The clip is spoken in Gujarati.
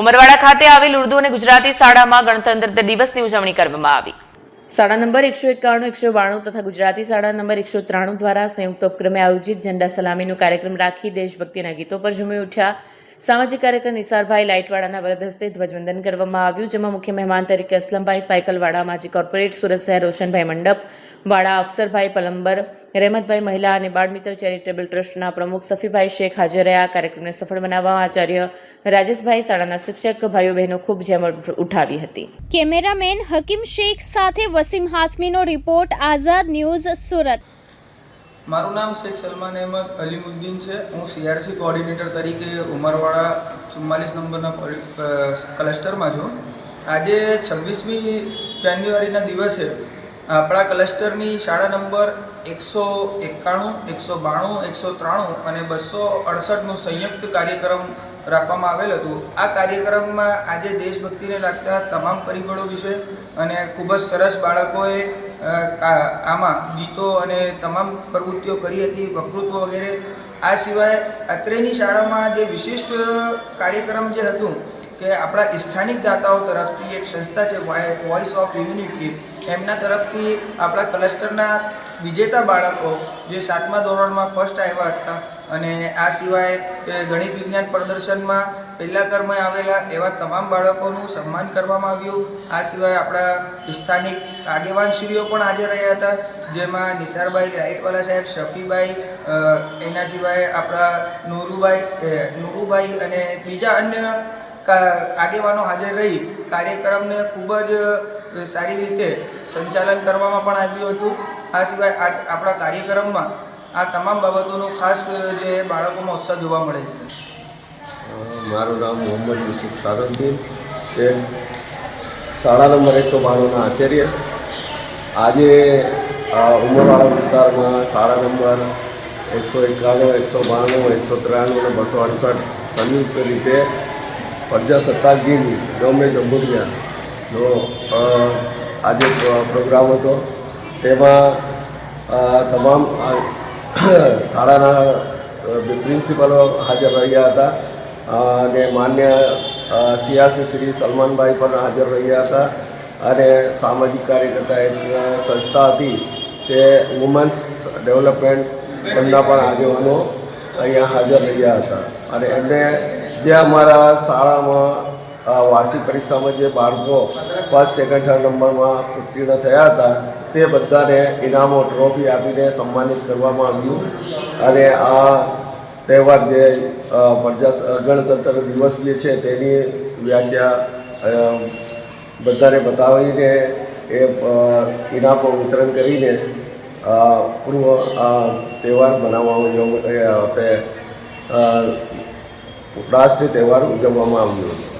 ઉમરવાડા ખાતે આવેલ ઉર્દુ અને ગુજરાતી શાળામાં ગણતંત્ર દિવસની ઉજવણી કરવામાં આવી. શાળા નંબર એકસો એકાણું, એકસો બાણું તથા ગુજરાતી શાળા નંબર એકસો ત્રાણું દ્વારા સંયુક્ત ઉપક્રમે આયોજિત ઝંડા સલામીનો કાર્યક્રમ રાખી દેશભક્તિના ગીતો પર ઝૂમી ઉઠ્યા. સામાજિક કાર્યકર નિસારભાઈ લાઇટવાડાના વરદ હસ્તે ધ્વજવંદન કરવામાં આવ્યું, જેમાં મુખ્ય મહેમાન તરીકે અસલમભાઈ સાયકલવાડા, માજી કોર્પોરેટ સુરત શહેર રોશનભાઈ મંડપ, વાડા અફસરભાઈ પલંબર, રહેમતભાઈ મહિલા અને બાળ મિત્ર ચેરિટેબલ ટ્રસ્ટના પ્રમુખ સફીભાઈ શેખ હાજર રહ્યા. કાર્યક્રમને સફળ બનાવવા આચાર્ય રાજેશભાઈ શાળાના શિક્ષક ભાઈઓ બહેનો ખૂબ જેમ ઉઠાવી હતી. કેમેરામેન હકીમ શેખ સાથે વસીમ હાસમીનો રિપોર્ટ, આઝાદ ન્યૂઝ સુરત. મારું નામ શેખ સલમાન અહેમદ અલીમુદ્દીન છે. હું સીઆરસી કોઓર્ડિનેટર તરીકે ઉમરવાડા ચુમ્માલીસ નંબરના ક્લસ્ટરમાં છું. આજે છવ્વીસમી જાન્યુઆરીના દિવસે આપણા ક્લસ્ટરની શાળા નંબર એકસો એકાણું, એકસો બાણું, એકસો ત્રાણું અને બસો અડસઠનું સંયુક્ત કાર્યક્રમ રાખવામાં આવેલ હતું. આ કાર્યક્રમમાં આજે દેશભક્તિને લાગતા તમામ પરિબળો વિશે અને ખૂબ જ સરસ બાળકોએ આમાં ગીતો અને તમામ પ્રવૃત્તિઓ કરી હતી વકૃત્વ વગેરે. આ સિવાય અત્રેની શાળામાં જે વિશિષ્ટ કાર્યક્રમ જે હતું કે આપણા સ્થાનિક દાતાઓ તરફથી એક સંસ્થા છે વોઇસ ઓફ યુનિટી એમના તરફથી આપણા ક્લસ્ટરના વિજેતા બાળકો જે સાતમા ધોરણમાં ફર્સ્ટ આવ્યા હતા. અને આ સિવાય ગણિત વિજ્ઞાન પ્રદર્શનમાં પહેલા ક્રમે આવેલા એવા તમામ બાળકોનું સન્માન કરવામાં આવ્યું. આ સિવાય આપણા સ્થાનિક આગેવાનશ્રીઓ પણ હાજર રહ્યા હતા, જેમાં નિસારભાઈ લાઇટવાલા સાહેબ, શફીભાઈ એના સિવાય આપણા નૂરુભાઈ નૂરુભાઈ અને બીજા અન્ય આગેવાનો હાજર રહી. કાર્યક્રમને ખૂબ જ સારી રીતે સંચાલન કરવામાં પણ આવ્યું હતું. આ સિવાય આ, આપણા કાર્યક્રમમાં આ તમામ બાબતોનું ખાસ જે બાળકોમાં ઉત્સાહ જોવા મળે છે. મારું નામ મોહમ્મદ યુસુફ સારંગીન શેખ શાળા નંબર એકસો બાણુંના આચાર્ય. આજે ઉમરવાડા વિસ્તારમાં શાળા નંબર એકસો એકાણું, એકસો બાણું, એકસો ત્રાણું અને બસો અડસઠ સંયુક્ત રીતે પ્રજાસત્તાક દિન ગમે જંબુરિયાનો આજે પ્રોગ્રામ હતો. તેમાં તમામ શાળાના પ્રિન્સિપલો હાજર રહ્યા હતા. અને માન્ય સિયાસી શ્રી સલમાનભાઈ પણ હાજર રહ્યા હતા. અને સામાજિક કાર્યકર્તા એક સંસ્થા હતી તે વુમન્સ ડેવલપમેન્ટ એમના પણ આગેવાનો અહીંયા હાજર રહ્યા હતા. અને એમને જે અમારા શાળામાં વાર્ષિક પરીક્ષામાં જે બાળકો ફર્સ્ટ સેકન્ડ થર્ડ નંબરમાં ઉત્તીર્ણ થયા હતા, તે બધાને ઇનામો ટ્રોફી આપીને સન્માનિત કરવામાં આવ્યું. અને આ તહેવાર જે પ્રજા ગણતંત્ર દિવસ જે છે તેની વ્યાખ્યા બધાને બતાવીને એ ઇનામો વિતરણ કરીને પૂર્વ તહેવાર મનાવવામાં આપણે રાષ્ટ્રીય તહેવાર ઉજવવામાં આવ્યો.